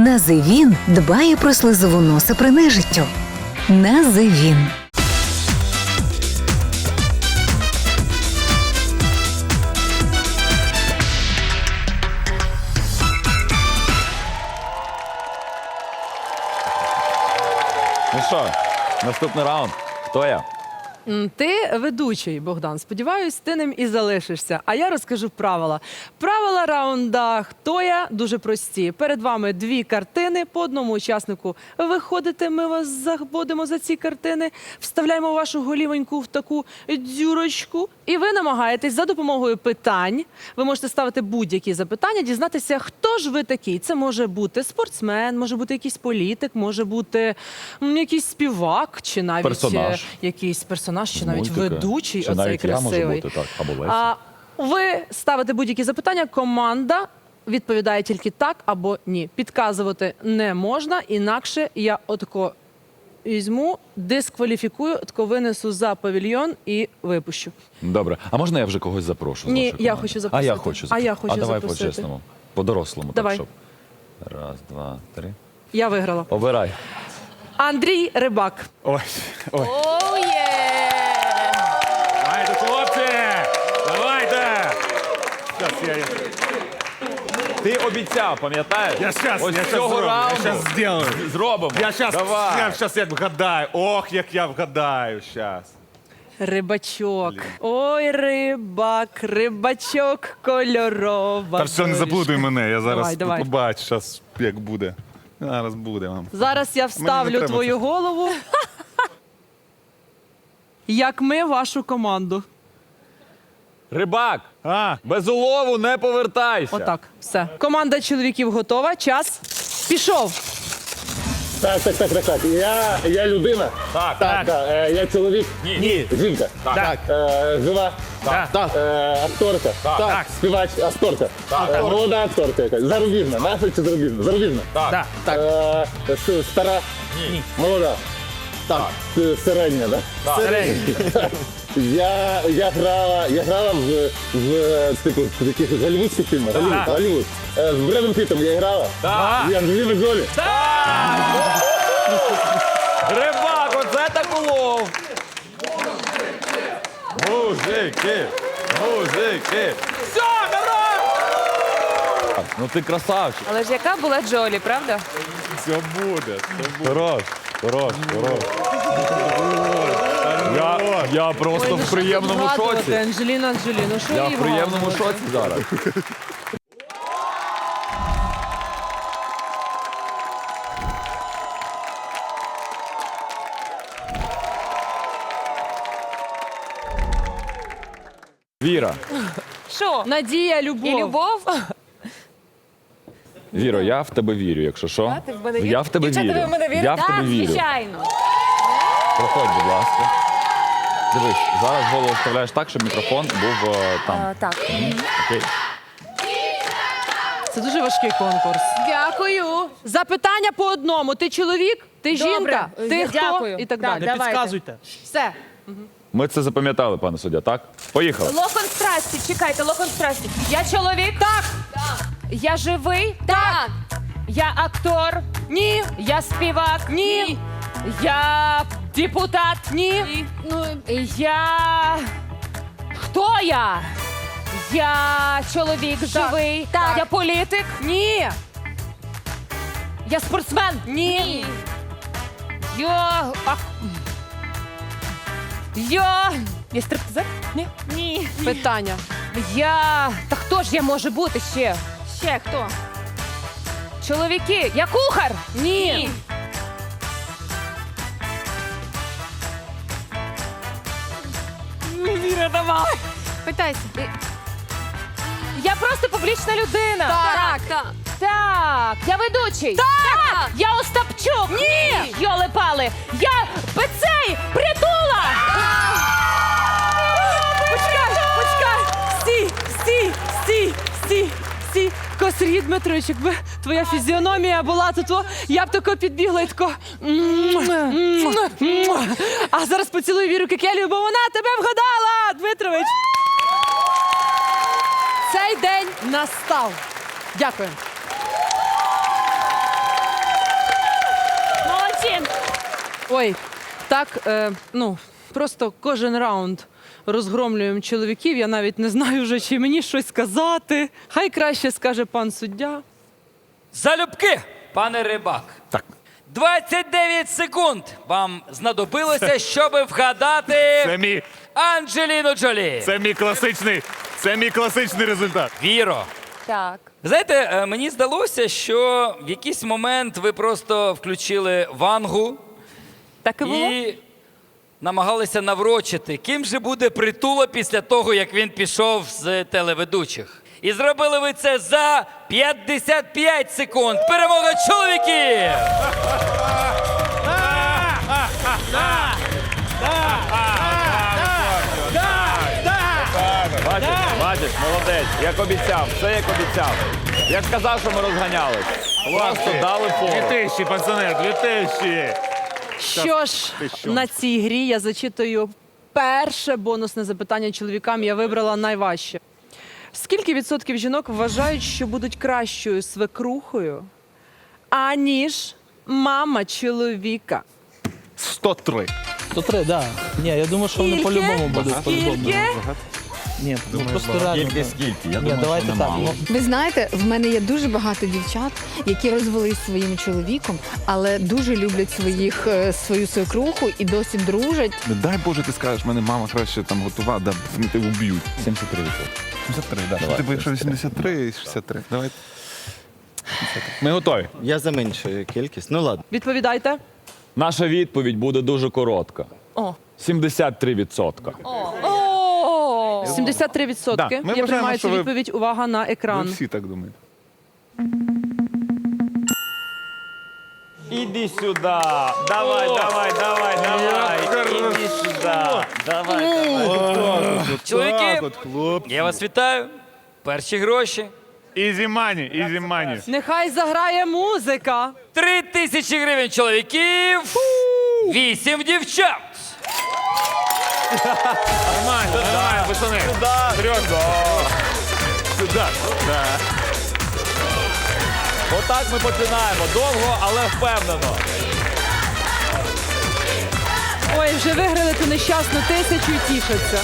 Називін дбає про слизову носа при нежиттю. Називін. Ну що, наступний раунд. Хто я? Ти ведучий, Богдан. Сподіваюсь, ти ним і залишишся. А я розкажу правила. Правила раунда хто я дуже прості. Перед вами дві картини. По одному учаснику виходите. Ми вас заводимо за ці картини, вставляємо вашу голівоньку в таку дзюрочку, і ви намагаєтесь за допомогою питань. Ви можете ставити будь-які запитання, дізнатися, хто ж ви такий. Це може бути спортсмен, може бути якийсь політик, може бути якийсь співак, чи навіть Персонаж. е, якийсь персонаж, чи З навіть мультика. ведучий, Чи оцей навіть я можу красивий. бути, так, або Леся. А, ви ставите будь-які запитання, команда відповідає тільки так або ні. Підказувати не можна, інакше я отако візьму, дискваліфікую, тако винесу за павільйон і випущу. Добре. А можна я вже когось запрошу? з Ні, вашої я команди? хочу А я хочу А я хочу А давай запросити. по-чесному. По-дорослому. Давай. Так, щоб... Раз, два, три. Я виграла. Обирай. Андрій Рибак. Ой, ой. Щас я... Ти обіцяв, пам'ятаєш? Я щас, Ось я щас цього зроблю, я раунду щас зроблю. зробимо. Я щас, Давай. я щас як вгадаю. Ох, як я вгадаю щас. Рибачок. Ой, рибак, рибачок кольорова. Та все, не доріжка. заплутай мене, я зараз Давай, давай. побачу, щас як буде. Зараз буде вам. Зараз я вставлю треба твою голову. Як ми вашу команду. Рибак, А, без улову не повертайся. Отак, все. Команда чоловіків готова. Час пішов. Так, так, так, так, так. Я, я людина. Так, Так, так. Е, я чоловік. Ні. Ні. Жінка. Так. Е, жива. Так. Так. Е, акторка. Так. Співач, акторка. Е, молода акторка якась. Зарубіжна. Наша чи зарубіжна? Зарубіжна. Так. Так. Е, с- стара. Ні. Молода. Так. Середня, так? Так. Я, я грала, я грала в, в типу, в таких голівудських фільмах. Голівуд, Голівуд. Е, з Бредом Пітом я грала. Так. І Анджеліна Джолі. Рибак, оце так улов. Мужики! Мужики! Все, хорош! Ну ти красавчик. Але ж яка була Джолі, правда? Все буде. Все буде. Хорош, хорош, хорош. Я, я просто в приємному шоці. Анджеліна Анджеліну. Що Я в приємному шоці зараз. Віра, Що? Надія, любов. І любов? Віро, я в тебе вірю, якщо що. ти в мене віриш? Я в тебе Дівчата, вірю. ви в мене вірите? Я в тебе Так, вірю. звичайно. Проходь, будь ласка. Дивись, зараз голову вставляєш так, щоб мікрофон був е, там. Так. Окей. Це дуже важкий конкурс. Дякую. Запитання по одному. Ти чоловік, ти Добре. жінка, ти Я хто дякую. і так Так, далі. Не давайте. Підказуйте. Все. Ми це запам'ятали, пане суддя, так? Поїхали. Локон страсті, чекайте, локон страсті. Я чоловік? Так. Я живий? Так. Я актор? Ні. Я співак? Ні. Я депутат? Ні. Ну, я. Хто я? Я чоловік живий. Так. Я політик? Ні. Я спортсмен? Ні. Я. ак- Я. Я стриптизер? Ні. Ні. Питання. Я. Та хто ж я може бути ще? Ще хто? Чоловіки. Я кухар? Ні. Віра, давай. Питайся. Я просто публічна людина. Так. так. Так, я ведучий. Так. Я Остапчук. Ні. Йоли пали. Я Пецей. Притула. Почекай, Сергій Дмитрович, якби твоя фізіономія була, то, то я б тако підбігла і тако. А зараз поцілую Віру Кекелію, бо вона тебе вгадала, Дмитрович. Цей день настав. Дякую. Молодці. Ой, так, е, ну просто кожен раунд розгромлюємо чоловіків. Я навіть не знаю вже, чи мені щось сказати. Хай краще скаже пан суддя. Залюбки, пане рибак. Так. 29 секунд вам знадобилося, щоб вгадати Це мій, Анджеліну Джолі. це мій класичний, це мій класичний результат. Віро. Так. Знаєте, е, мені здалося, що в якийсь момент ви просто включили вангу Так і було? і намагалися наврочити, ким же буде притула після того, як він пішов з телеведучих. І зробили ви це за 55 секунд. Перемога чоловіків! Бачиш, бачиш, молодець, як обіцяв, все як обіцяв. Я сказав, що ми розганялись. Просто дали Дві фору. тисячі, пацани, дві тисячі. Що ж, що? на цій грі я зачитую перше бонусне запитання чоловікам. Я вибрала найважче. Скільки відсотків жінок вважають, що будуть кращою свекрухою, аніж мама чоловіка? 103. 103, да. Ні, я думаю, що вони Скільки? по-любому будуть. по-любому. Ні, ну просто реально. Скільки, скільки? Я Ні, думаю, давайте що так. немало. Ну, Ви знаєте, в мене є дуже багато дівчат, які розвелись зі своїм чоловіком, але дуже люблять своїх е, свою свекруху і досі дружать. Не дай Боже, ти скажеш, мене мама краще там готова, да вони тебе вб'ють. 73%. 73, да. Давай, Типу, якщо 83 і 63. Давай. Ми готові. Я за меншу кількість. Ну ладно. Відповідайте. Наша відповідь буде дуже коротка. О. 73%. О, 73 відсотки. Да, ми Я вважаємо, приймаю що цю ви- відповідь. Увага на Ви екран. всі так думаєте. Іди сюди. Давай, давай, давай, давай. Іди сюди. Давай. Чоловіки, от, хлопці. я вас вітаю. Перші гроші. Ізі мані, ізі мані. Нехай заграє музика. Три тисячі гривень чоловіків. Вісім дівчат. Нормально, нормально, пацани. Серйозно. Сюди. Да. Отак ми починаємо. Довго, але впевнено. Ой, вже виграли ту нещасну тисячу і тішаться.